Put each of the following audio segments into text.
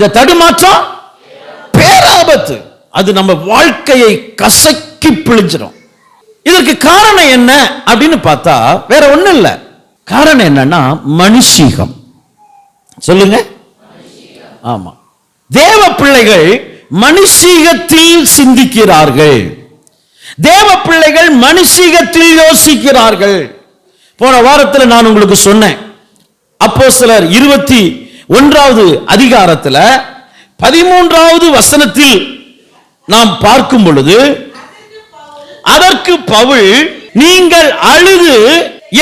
இந்த தடுமாற்றம் பேராபத்து. அது நம்ம வாழ்க்கையை கசக்கி பிழிஞ்சிடும் இதற்கு காரணம் என்ன அப்படின்னு பார்த்தா வேற ஒண்ணும் இல்லை. காரணம் என்னன்னா மனுஷீகம். சொல்லுங்க. ஆமா. தேவ பிள்ளைகள் மனுஷீகத்தில் சிந்திக்கிறார்கள். தேவ பிள்ளைகள் மனுஷீகத்தில் யோசிக்கிறார்கள். போன வாரத்தில் நான் உங்களுக்கு சொன்னேன். அப்போ சிலர் இருபத்தி ஒன்றாவது அதிகாரத்தில் பதிமூன்றாவது வசனத்தில் நாம் பார்க்கும் பொழுது அதற்கு பவுல் நீங்கள் அழுது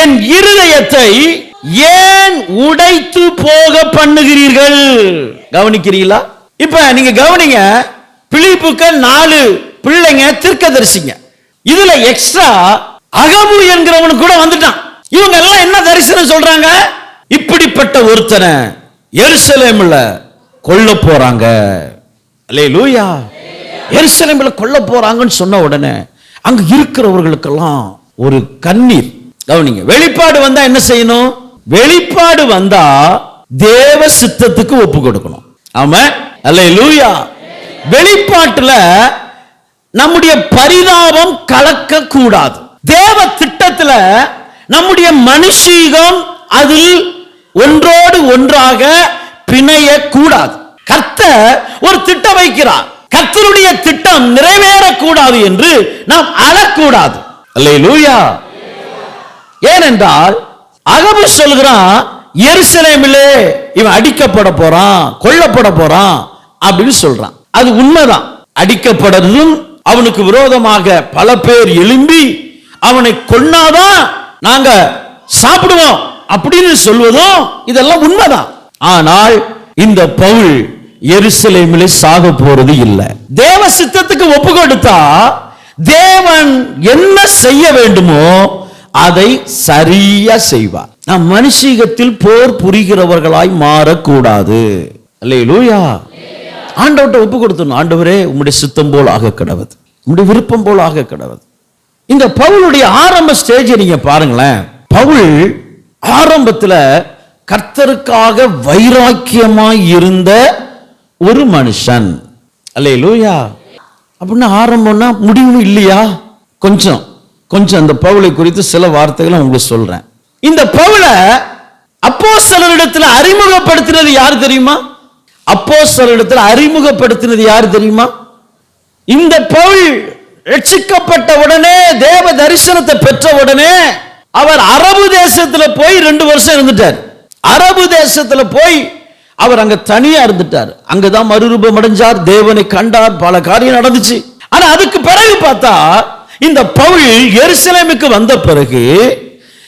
என் இருதயத்தை ஏன் உடைத்து போக பண்ணுகிறீர்கள்? கவனிக்கிறீங்களா? இப்ப நீங்க கவனிங்க பிலிப்புக்க நாலு பிள்ளைங்க தீர்க்கதரிசிங்க. இதுல எக்ஸ்ட்ரா அகபு என்கிறவனுக்கு கூட வந்துட்டான். இவங்க எல்லாம் என்ன தரிசனம் சொல்றாங்க? இப்படிப்பட்ட ஒருத்தனை எருசலேமில் கொல்ல போகிறாங்க அல்லே லூயா எருசலேமில் கொல்ல போகிறாங்கன்னு சொன்ன உடனே அங்கே இருக்கிறவர்களுக்கெல்லாம் ஒரு கண்ணீர். கவனிங்க வெளிப்பாடு வந்தால் என்ன செய்யணும்? வெளிப்பாடு வந்தா தேவ சித்தத்துக்கு ஒப்பு கொடுக்கணும். ஆமா? அல்லே லூயா வெளிப்பாட்டில் நம்முடைய பரிதாபம் கலக்க கூடாது தேவ திட்டத்தில் நம்முடைய மனுஷீகம் அதில் ஒன்றோடு ஒன்றாக பிணைய கூடாது கர்த்தர் ஒரு திட்டம் வைக்கிறார். கர்த்தருடைய திட்டம் நிறைவேறக்கூடாது என்று நாம் அழக்கூடாது. அல்லேலூயா. ஏனென்றால் அகபு சொல்கிறான் எருசலேமிலே இவன் அடிக்கப்பட போறான் கொல்லப்பட போறான் அப்படின்னு சொல்றான். அது உண்மைதான். அடிக்கப்படுறதும் அவனுக்கு விரோதமாக பல பேர் எழும்பி அவனை கொன்னாதான் நாங்க சாப்பிடுவோம். அப்படின்னு சொல்வதும் இதெல்லாம் உண்மைதான். ஆனால் இந்த பவுல் எருசலேமில் சாக போறது இல்லை. தேவ சித்தத்துக்கு ஒப்பு கொடுத்தா தேவன் என்ன செய்ய வேண்டுமோ அதை சரியா செய்வார். நாம் மனுஷீகத்தில் போர் புரிகிறவர்களாய் மாறக்கூடாது. அல்லையிலூயா ஆண்டவர்கிட்ட ஒப்பு கொடுத்தணும் ஆண்டவரே உம்முடைய சித்தம் போல் ஆக கிடவது. உங்களுடைய விருப்பம் போல் ஆக கிடவது. இந்த பவுலுடைய ஆரம்ப ஸ்டேஜ் நீங்க பாருங்களேன். பவுல் ஆரம்பத்தில் கர்த்தருக்காக வைராக்கியமாய் இருந்த ஒரு மனுஷன். அல்லே லூயா அப்படின்னா ஆரம்பம்னா முடிவு இல்லையா? கொஞ்சம் கொஞ்சம் அந்த பவுலை குறித்து சில வார்த்தைகளை உங்களுக்கு சொல்றேன். இந்த பவுலை சிலரிடத்தில் அறிமுகப்படுத்தினது யார் தெரியுமா? அப்போ சிலரிடத்தில் அறிமுகப்படுத்தினது யார் தெரியுமா? இந்த பவுல் ரட்சிக்கப்பட்ட உடனே தேவ தரிசனத்தை பெற்ற உடனே அவர் அரபு தேசத்துல போய் ரெண்டு வருஷம் இருந்துட்டார். அரபு தேசத்துல போய் அவர் அங்க தனியா இருந்துட்டார். அங்கதான் மறுரூபம் அடைஞ்சார் தேவனை கண்டார் பல காரியம் நடந்துச்சு. ஆனா அதுக்கு பிறகு பார்த்தா இந்த பவுல் எருசலேமுக்கு வந்த பிறகு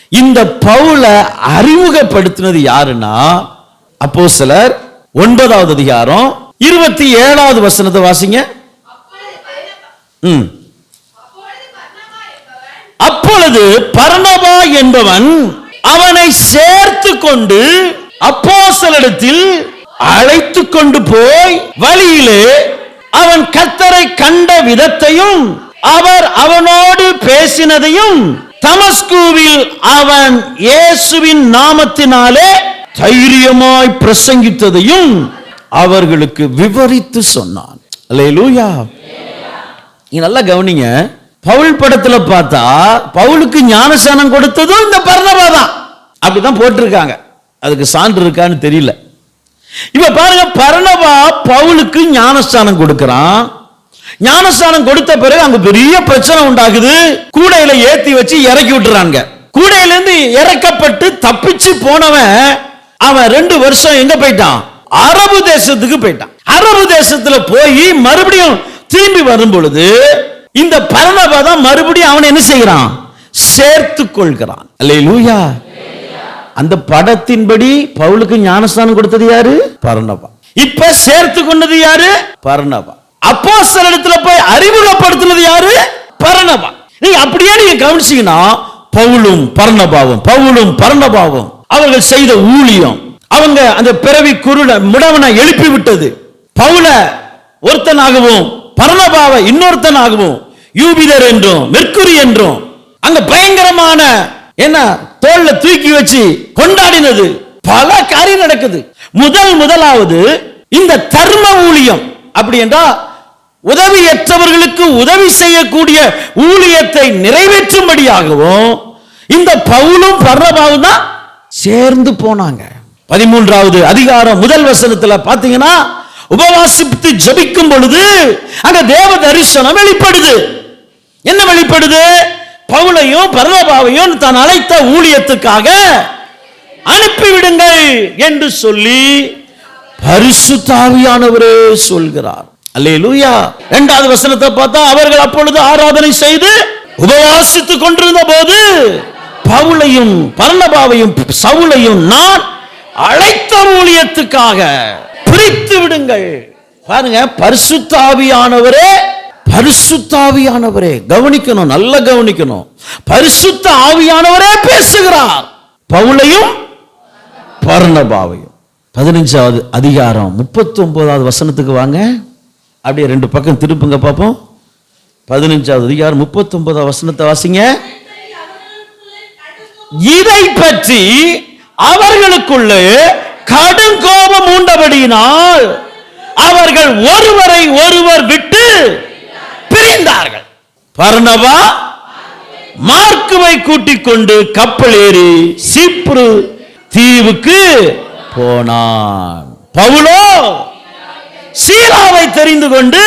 இந்த பவுலை அறிமுகப்படுத்தினது யாருன்னா அப்போ சிலர் ஒன்பதாவது அதிகாரம் இருபத்தி ஏழாவது வசனத்தை வாசிங்க. ம். அப்பொழுது பர்ணபா என்பவன் அவனை சேர்த்து கொண்டு அப்போஸ்தலரிடத்தில் அழைத்து கொண்டு போய் வழியிலே அவன் கத்தரை கண்ட விதத்தையும் அவர் அவனோடு பேசினதையும் தமஸ்கூவில் அவன் இயேசுவின் நாமத்தினாலே தைரியமாய் பிரசங்கித்ததையும் அவர்களுக்கு விவரித்து சொன்னான். அல்லேலூயா. நல்லா கவனிங்க. பவுல் படத்துல பார்த்தா பவுலுக்கு ஞானசானம் கொடுத்ததும் இந்த பர்ணபா தான். அப்படிதான் போட்டிருக்காங்க. அதுக்கு சான்று இருக்கான்னு தெரியல. இப்ப பாருங்க பர்ணபா பவுலுக்கு ஞானஸ்தானம் கொடுக்கிறான். ஞானஸ்தானம் கொடுத்த பிறகு அங்க பெரிய பிரச்சனை உண்டாகுது. கூடையில ஏத்தி வச்சு இறக்கி விட்டுறாங்க. கூடையில இருந்து இறக்கப்பட்டு தப்பிச்சு போனவன் அவன் ரெண்டு வருஷம் எங்க போயிட்டான்? அரபு தேசத்துக்கு போயிட்டான். அரபு தேசத்துல போய் மறுபடியும் திரும்பி வரும் பொழுது இந்த பரணபா தான் மறுபடியும் அவன் என்ன செய்கிறான்? சேர்த்து கொள்கிறான் அல்லேலூயா. அந்த படத்தின்படி பவுலுக்கு ஞானஸ்தானம் கொடுத்தது யாரு? பரணபா இப்ப சேர்த்து கொண்டது யாரு? பரணபா அப்போ சில இடத்துல போய் அறிமுகப்படுத்தினது யாரு? பரணபா நீங்க அப்படியே நீங்க கவனிச்சீங்கன்னா பவுலும் பரணபாவும் பவுலும் பரணபாவும் அவர்கள் செய்த ஊழியம் அவங்க அந்த பிறவி குருட முடவனை எழுப்பி விட்டது பவுல ஒருத்தனாகவும் பரணபாவை இன்னொருத்தனாகவும் யூபிதர் என்றும் மெர்க்குரி என்றும் அங்க பயங்கரமான என்ன தோல்ல தூக்கி வச்சு கொண்டாடினது. பல காரியம் நடக்குது. முதல் முதலாவது இந்த தர்ம ஊழியம். அப்படி என்றால் உதவியற்றவர்களுக்கு உதவி செய்யக்கூடிய ஊழியத்தை நிறைவேற்றும்படியாகவும் இந்த பவுலும் பர்ணபாவும் தான் சேர்ந்து போனாங்க. பதிமூன்றாவது அதிகாரம் முதல் வசனத்துல பாத்தீங்கன்னா உபவாசித்து ஜபிக்கும் பொழுது அங்க தேவ தரிசனம் வெளிப்படுது. என்ன வெளிப்படுது? பவுலையும் பர்ணபாவையும் தான் அழைத்த ஊழியத்துக்காக அனுப்பிவிடுங்கள் என்று சொல்லி பரிசுத்தாவியானவரே சொல்கிறார். அல்லே லூயா இரண்டாவது வசனத்தை பார்த்தா அவர்கள் அப்பொழுது ஆராதனை செய்து உபவாசித்துக் கொண்டிருந்த போது பவுலையும் பர்ணபாவையும் சவுலையும் நான் அழைத்த ஊழியத்துக்காக பிரித்து விடுங்கள் பாருங்க பரிசுத்தாவியானவரே பரிசுத்தாவியானவரே கவனிக்கணும் நல்ல கவனிக்கணும். பரிசுத்த ஆவியானவரே பேசுகிறார். பவுலையும் பர்ணபாவையும் பதினஞ்சாவது அதிகாரம் முப்பத்தி ஒன்பதாவது வசனத்துக்கு வாங்க. அப்படியே ரெண்டு பக்கம் திருப்புங்க பார்ப்போம் பதினஞ்சாவது அதிகாரம் முப்பத்தி ஒன்பதாவது வசனத்தை வாசிங்க. இதை பற்றி அவர்களுக்குள்ளே கடும் கோபம் உண்டபடியினால் அவர்கள் ஒருவரை ஒருவர் விட்டு பிரிந்தார்கள் பர்ணபா மார்க்குவை கூட்டிக் கொண்டு கப்பல் ஏறி சீப்ரு தீவுக்கு போனான். பவுலோ சீலாவை தெரிந்து கொண்டு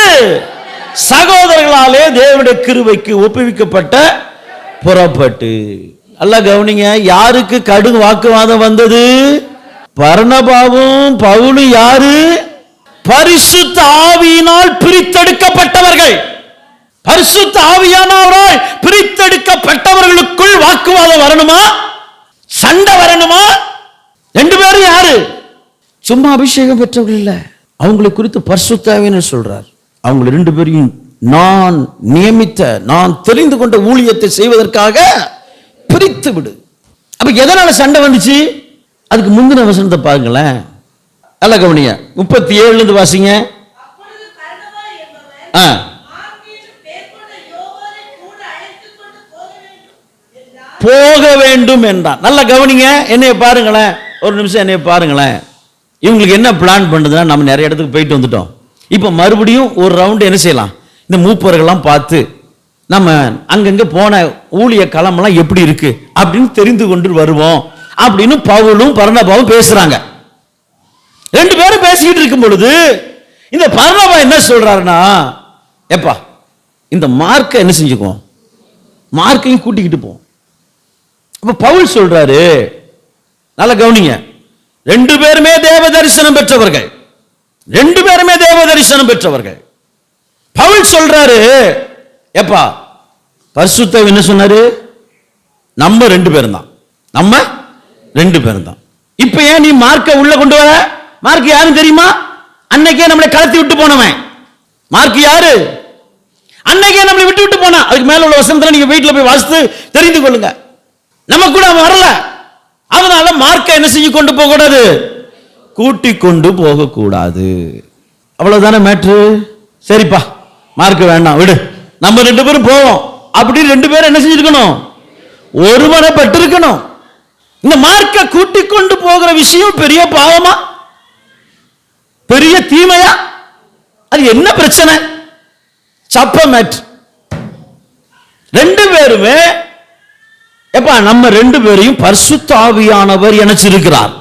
சகோதரர்களாலே தேவனுடைய கிருவைக்கு ஒப்புவிக்கப்பட்ட புறப்பட்டு. அல்ல கவனிங்க யாருக்கு கடும் வாக்குவாதம் வந்தது? பர்ணபாவும் பவுலும் யாரு? பரிசுத்த ஆவியினால் பிரித்தெடுக்கப்பட்டவர்கள். பரிசுத்த ஆவியானவரால் பிரித்தெடுக்கப்பட்டவர்களுக்குள் வாக்குவாதம் வரணுமா? சண்டை வரணுமா? ரெண்டு பேரும் யாரு? சும்மா அபிஷேகம் பெற்றவர்கள் இல்ல. அவங்களை குறித்து பரிசுத்தாவின்னு சொல்றார். அவங்க ரெண்டு பேரையும் நான் நியமித்த நான் தெரிந்து கொண்ட ஊழியத்தை செய்வதற்காக பிரித்து விடு. அப்ப எதனால சண்டை வந்துச்சு? அதுக்கு முந்தின வசனத்தை பாருங்களேன். நல்ல கவனிய முப்பத்தி ஏழுல இருந்து வாசிங்க. ஆ. போக வேண்டும் என்றான். நல்லா கவனிங்க என்னைய பாருங்களேன். ஒரு நிமிஷம் என்னைய பாருங்களேன். இவங்களுக்கு என்ன பிளான் பண்ணுதுன்னா நம்ம நிறைய இடத்துக்கு போயிட்டு வந்துட்டோம். இப்போ மறுபடியும் ஒரு ரவுண்டு என்ன செய்யலாம்? இந்த மூப்பர்கள்லாம் பார்த்து நம்ம அங்கங்கே போன ஊழிய களமெல்லாம் எப்படி இருக்கு? அப்படின்னு தெரிந்து கொண்டு வருவோம். அப்படின்னு பவுலும் பரணபாவும் பேசுறாங்க. ரெண்டு பேரும் பேசிக்கிட்டு இருக்கும் பொழுது இந்த பரணபா என்ன சொல்றாருன்னா எப்பா இந்த மார்க்கை என்ன செஞ்சுக்குவோம்? மார்க்கையும் கூட்டிக்கிட்டு போவோம். இப்போ பவுல் சொல்றாரு நல்ல கவனிங்க. ரெண்டு பேருமே தேவ தரிசனம் பெற்றவர்கள். ரெண்டு பேருமே தேவ தரிசனம் பெற்றவர்கள். பவுல் சொல்றாரு எப்பா பரிசுத்த என்ன சொன்னாரு? நம்ம ரெண்டு பேரும் தான் நம்ம ரெண்டு பேரும் தான் இப்ப ஏன் நீ மார்க்க உள்ள கொண்டு வர? மார்க் யாரும் தெரியுமா? அன்னைக்கே நம்மளை கலத்தி விட்டு போனவன். மார்க் யாரு? அன்னைக்கே நம்மளை விட்டு விட்டு போனா அதுக்கு மேல உள்ள வசனத்துல நீங்க வீட்டுல போய் வாசித்து தெரிந்து கொள்ளுங்க. நம்ம கூட அவன் வரல. அதனால மார்க்க என்ன செஞ்சு கொண்டு போக கூடாது கூட்டி கொண்டு போக கூடாது அவ்வளவுதானே மேட்ரு சரிப்பா. மார்க் வேண்டாம். விடு. நம்ம ரெண்டு பேரும் போவோம். அப்படி ரெண்டு பேரும் என்ன செஞ்சிருக்கணும்? ஒருமனப்பட்டு இருக்கணும் இந்த மார்க்க கூட்டி கொண்டு போகிற விஷயம் பெரிய பாவமா? பெரிய தீமையா? அது என்ன பிரச்சனை? சப்ப மேட் ரெண்டு பேருமே எப்பா நம்ம ரெண்டு பேரையும் பரிசுத்த ஆவியானவர் இணைச்சிருக்கிறார்.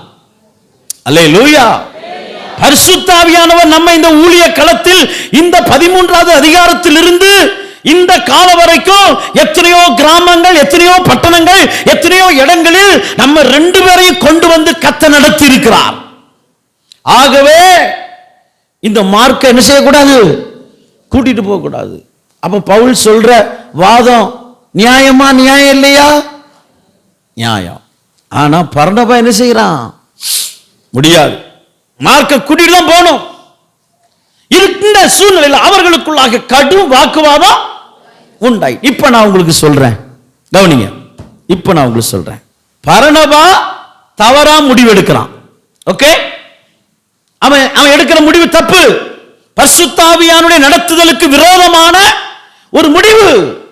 அல்லே லூயா பரிசுத்த ஆவியானவர் நம்ம இந்த ஊழிய களத்தில் இந்த பதிமூன்றாவது அதிகாரத்தில் இருந்து இந்த கால வரைக்கும் எத்தனையோ கிராமங்கள் எத்தனையோ பட்டணங்கள் எத்தனையோ இடங்களில் நம்ம ரெண்டு பேரையும் கொண்டு வந்து கத்த நடத்தி இருக்கிறார் ஆகவே இந்த மார்க்கை என்ன செய்யக்கூடாது? கூட்டிட்டு போகக்கூடாது. அப்ப பவுல் சொல்ற வாதம் நியாயமா நியாயம் இல்லையா? நியாயம். ஆனால் பரணபா என்ன செய்கிறான் முடியாது. மார்க்க குடியில் தான் போகணும். இருக்கின்ற சூழ்நிலையில் அவர்களுக்குள்ளாக கடும் வாக்குவாதம் உண்டாய் இப்ப நான் உங்களுக்கு சொல்றேன். கவனிங்க. இப்ப நான் உங்களுக்கு சொல்றேன். பரணபா தவறா முடிவெடுக்கிறான். ஓகே? அவன் அவன் எடுக்கிற முடிவு தப்பு. பரிசுத்தாவியானுடைய நடத்துதலுக்கு விரோதமான ஒரு முடிவு.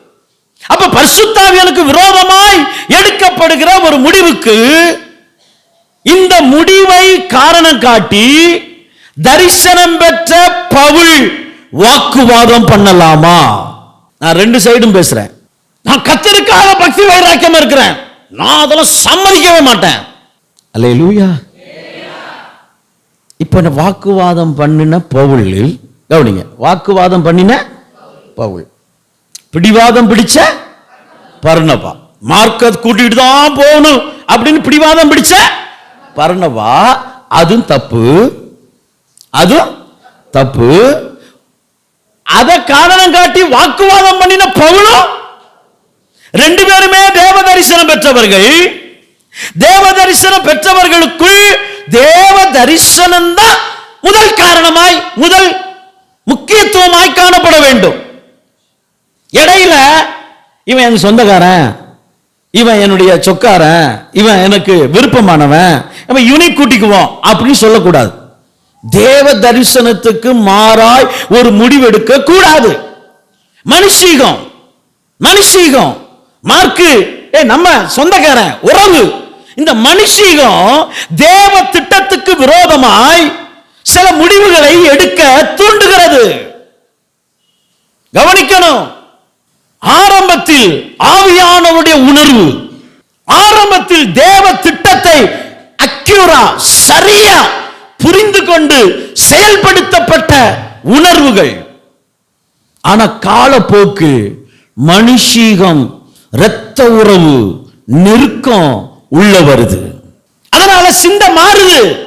அப்ப பரிசுத்தாவியனுக்கு விரோதமாய் எடுக்கப்படுகிற ஒரு முடிவுக்கு இந்த முடிவை காரணம் காட்டி தரிசனம் பெற்ற பவுல் வாக்குவாதம் பண்ணலாமா? நான் ரெண்டு சைடும் பேசுறேன். நான் கத்தருக்காக பக்தி வைராக்கியம் இருக்கிறேன். நான் அதெல்லாம் சம்மதிக்கவே மாட்டேன். அல்லேலூயா. இப்ப நான் வாக்குவாதம் பண்ணின பவுல் கவனிங்க வாக்குவாதம் பண்ணின பவுல். பிடிவாதம் பிடிச்ச பர்ணவா. மார்க்க கூட்டிட்டு தான் போகணும் அப்படின்னு பிடிவாதம் பிடிச்ச பர்ணவா. அதுவும் தப்பு. அதுவும் தப்பு. அதை காரணம் காட்டி வாக்குவாதம் பண்ணின பவுலும் ரெண்டு பேருமே தேவ தரிசனம் பெற்றவர்கள். தேவ தரிசனம் பெற்றவர்களுக்குள் தேவ தரிசனம் தான் முதல் காரணமாய் முதல் முக்கியத்துவமாய் காணப்பட வேண்டும். இடையில இவன் என் சொந்தக்காரன் இவன் என்னுடைய சொக்காரன் இவன் எனக்கு விருப்பமானவன் இவன் இவனை கூட்டிக்குவோம் அப்படின்னு சொல்லக்கூடாது. தேவ தரிசனத்துக்கு மாறாய் ஒரு முடிவெடுக்க கூடாது. மனுஷீகம் மனுஷீகம் மார்க்கு ஏ நம்ம சொந்தக்காரன் உறவு. இந்த மனுஷீகம் தேவ திட்டத்துக்கு விரோதமாய் சில முடிவுகளை எடுக்க தூண்டுகிறது. கவனிக்கணும். ஆரம்பத்தில் ஆவியானவருடைய உணர்வு ஆரம்பத்தில் தேவ திட்டத்தை அக்யூரா சரியா புரிந்து கொண்டு செயல்படுத்தப்பட்ட உணர்வுகள். ஆனா காலப்போக்கு மனுஷீகம் இரத்த உறவு நெருக்கம் உள்ள வருது. அதனால சிந்தை மாறுது.